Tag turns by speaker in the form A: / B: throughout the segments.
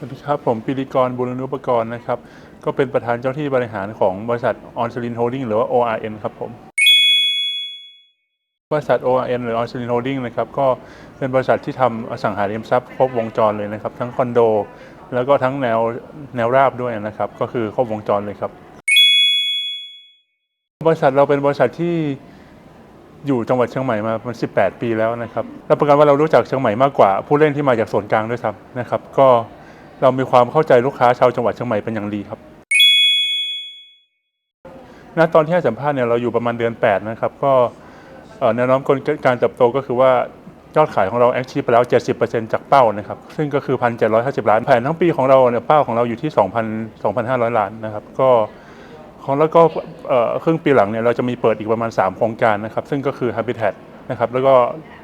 A: สวัสดีครับ ผมปิริกรบุรณุปกรณ์นะครับ ก็เป็นประธานเจ้าที่บริหารของบริษัทออนซ l ลินโฮดดิ้งหรือว่า ORN ครับผม บริษัท ORN หรือ On s e l i n Holding นะครับ ก็เป็นบริษัทที่ทำอสังหาริมทรัพย์ครบวงจรเลยนะครับ ทั้งคอนโด แล้วก็ทั้งแนวแนวราบด้วยนะครับ ก็คือครบวงจรเลยครับ บริษัทเราเป็นบริษัทที่อยู่จังหวัดเชียงใหม่มามัน18 ปีแล้วนะครับรับประกันว่าเรารู้จักเชียงใหม่มากกว่าผู้เล่นที่มาจากส่วนกลางด้วยซ้ำนะครับ ก็ เรามีความเข้าใจลูกค้าชาวจังหวัดเชียงใหม่เป็นอย่างดีครับณตอนที่ให้สัมภาษณ์เนี่ยเราอยู่ประมาณเดือน 8 นะครับ ก็แนวโน้มการเติบโตก็คือว่ายอดขายของเราแอคชีพไปแล้ว 70%จากเป้านะครับ ซึ่งก็คือ 1,750 ล้าน แผนทั้งปีของเราเนี่ยเป้าของเราอยู่ที่ 2,000 2,500 ล้านนะครับ ก็ของแล้วก็ครึ่งปีหลังเนี่ยเราจะมีเปิดอีกประมาณ 3 โครงการนะครับ ซึ่งก็คือ Habitat นะครับ แล้วก็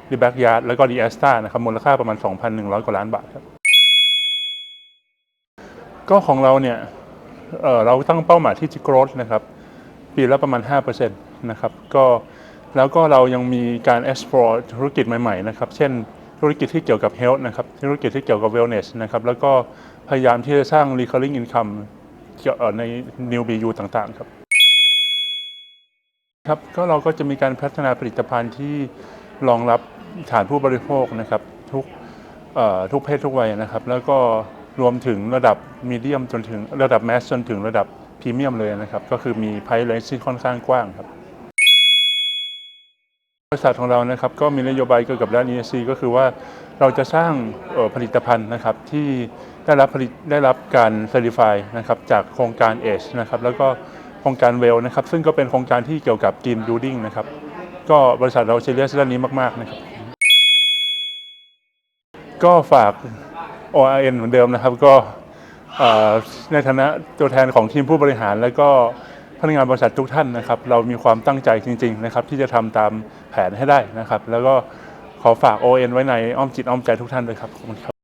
A: The Backyard แล้วก็ The a s t a นะครับ มูลค่าประมาณ 2,100 กว่าล้านบาทครับ ก็ของเราเนี่ยเเราตั้งเป้าหมายที่จะ growth นะครับ ปีละประมาณ 5%นะครับ ก็แล้วก็เรายังมีการ explore ธุรกิจใหม่ๆนะครับ เช่นธุรกิจที่เกี่ยวกับ health นะครับ ธุรกิจที่เกี่ยวกับ wellness นะครับ แล้วก็พยายามที่จะสร้าง recurring income เกี่ยวเอ่อใน new BU ต่างๆ ครับ ครับ ก็เราก็จะมีการพัฒนาผลิตภัณฑ์ที่รองรับฐานผู้บริโภคนะครับทุกทุกเพศทุกวัยนะครับ แล้วก็ รวมถึงระดับมีเดียมจนถึงระดับแมสจนถึงระดับพรีเมียมเลยนะครับ ก็คือมีไพเลนที่ค่อนข้างกว้างครับบริษัทของเรานะครับก็มีนโยบายเกี่ยวกับด้าน ESG ก็คือว่าเราจะสร้างออผลิตภัณฑ์นะครับที่ได้รับผลิตได้รับการ Certify นะครับจากโครงการ AGE นะครับแล้วก็โครงการ WELL นะครับซึ่งก็เป็นโครงการที่เกี่ยวกับ Green Building นะครับก็บริษัทเราเชเลียสด้านนี้มาก ๆ นะครับ ก็ฝาก ORN เหมือนเดิมนะครับ ก็ในฐานะตัวแทนของทีมผู้บริหาร และก็พนักงานบริษัททุกท่านนะครับ เรามีความตั้งใจจริง ๆ นะครับ ที่จะทำตามแผนให้ได้นะครับ แล้วก็ขอฝาก ON ไว้ในอ้อมจิตอ้อมใจทุกท่านด้วยครับขอบคุณครับ